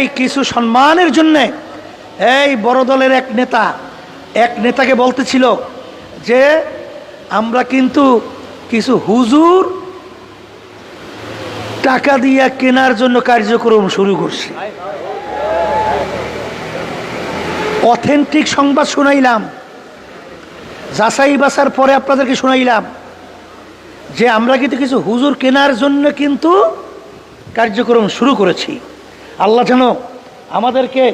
এই কিছু সম্মানের জন্যে এই বড় দলের এক নেতা, এক নেতাকে বলতেছিল যে, আমরা কিন্তু কিছু হুজুর টাকা দিয়া কেনার জন্য কার্যক্রম শুরু করছি। অথেন্টিক সংবাদ শুনাইলাম। যাচাই বাসার পরে আপনাদেরকে শুনাইলাম যে, আমরা কিন্তু কিছু হুজুর কেনার জন্য কিন্তু কার্যক্রম শুরু করেছি। আল্লাহ যেন আমাদেরকে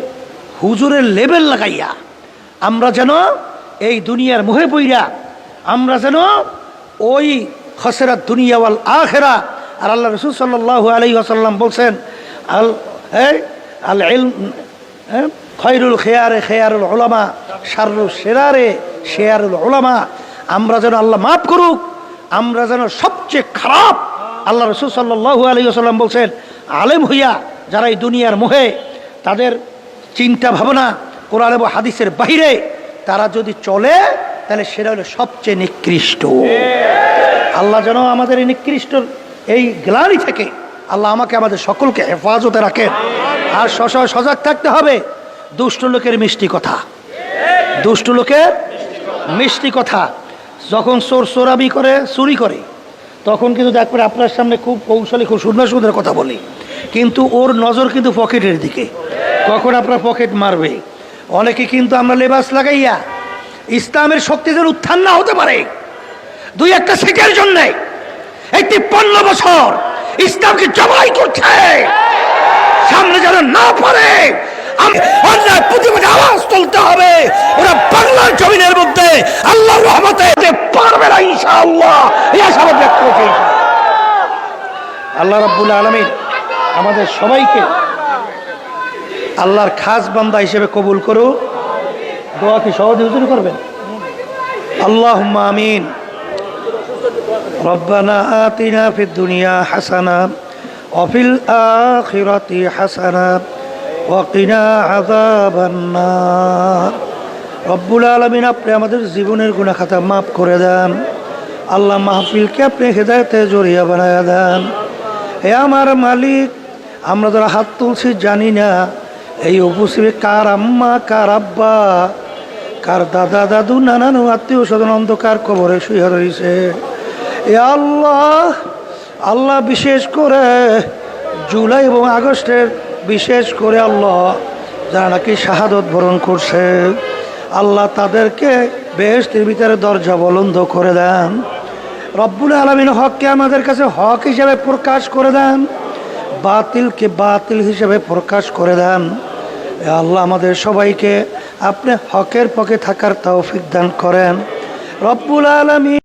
হুজুরের লেবেল লাগাইয়া, আমরা যেন এই দুনিয়ার মুহে পইরা, আমরা যেন ওই খসেরা দুনিয়াওয়াল আখেরা আর আল্লাহ রসুল সাল্লাহ আলী আসাল্লাম বলছেন, আল আল? খৈরুল খেয়ারে খেয়ারুল ওলামা শারুল সেরারে শেয়ারুল ওলামা আমরা যেন আল্লাহ মাফ করুক, আমরা যেন সবচেয়ে খারাপ আল্লাহ রসুল সাল্লাহ আলী আসাল্লাম বলছেন, আলেম হইয়া যারা এই দুনিয়ার মোহে, তাদের চিন্তা ভাবনা কোরআন এবং হাদিসের বাহিরে, তারা যদি চলে, তাহলে সেটা হলো সবচেয়ে নিকৃষ্ট। আল্লাহ যেন আমাদের এই নিকৃষ্ট, এই গ্লানি থেকে আল্লাহ আমাকে আমাদের সকলকে হেফাজতে রাখেন আর সশয় সজাগ থাকতে হবে। দুষ্ট লোকের মিষ্টি কথা। দুষ্ট লোকের মিষ্টি কথা। যখন চোর চোরাবি করে, চুরি করে, তখন কিন্তু দেখবেন আপনার সামনে খুব কৌশলী, খুব সুন্দর সুন্দর কথা বলি। কিন্তু ওর নজর কিন্তু পকেটের দিকে। কখন আপনার পকেট মারবে? অনেকে কিন্তু আমরা লেবাস লাগাইয়া ইসলামের শক্তিদের উত্থান না হতে পারে। দুই একটা সিটের জন্য এই তিপ্পান্ন বছর ইসলামকে জবাই করছে। সামনে যেন না পারে প্রতিবাদে আওয়াজ হবে। ওরা জমিনের মধ্যে আল্লাহ যেতে পারবে না আল্লাহ আমাদের সবাইকে আল্লাহর খাস বান্দা হিসেবে কবুল করু দোয়া কি সহজে হুজুর করবেন? আল্লাহ আমিন। রব্বানা দুনিয়া হাসানা অফিল হাসানা রব্বুল আমাদের জীবনের গুণাখাতা মাফ করে দেন। আল্লাহ মাহফিলকে আপনি হেদায়তে জড়িয়া বানায় দেন। হে আমার মালিক আমরা যারা হাত তুলছি জানি না, এই উপস্থিতি কার আম্মা, কার আব্বা, কার দাদা, দাদু নানানু আত্মীয় স্বজন, অন্ধকার কবরে শুয়ে রয়েছে। এ আল্লাহ আল্লাহ বিশেষ করে জুলাই এবং আগস্টের বিশেষ করে আল্লাহ, যারা নাকি শাহাদত বরণ করছে, আল্লাহ তাদেরকে বেহেস্তের ভিতরে দরজা বলন্দ করে দেন। রব্বুল আলমিন হককে আমাদের কাছে হক হিসাবে প্রকাশ করে দেন। বাতিলকে বাতিল হিসেবে প্রকাশ করে দেন। আল্লাহ আমাদের সবাইকে আপনি হকের পক্ষে থাকার তৌফিক দান করেন। রব্বুল আলমী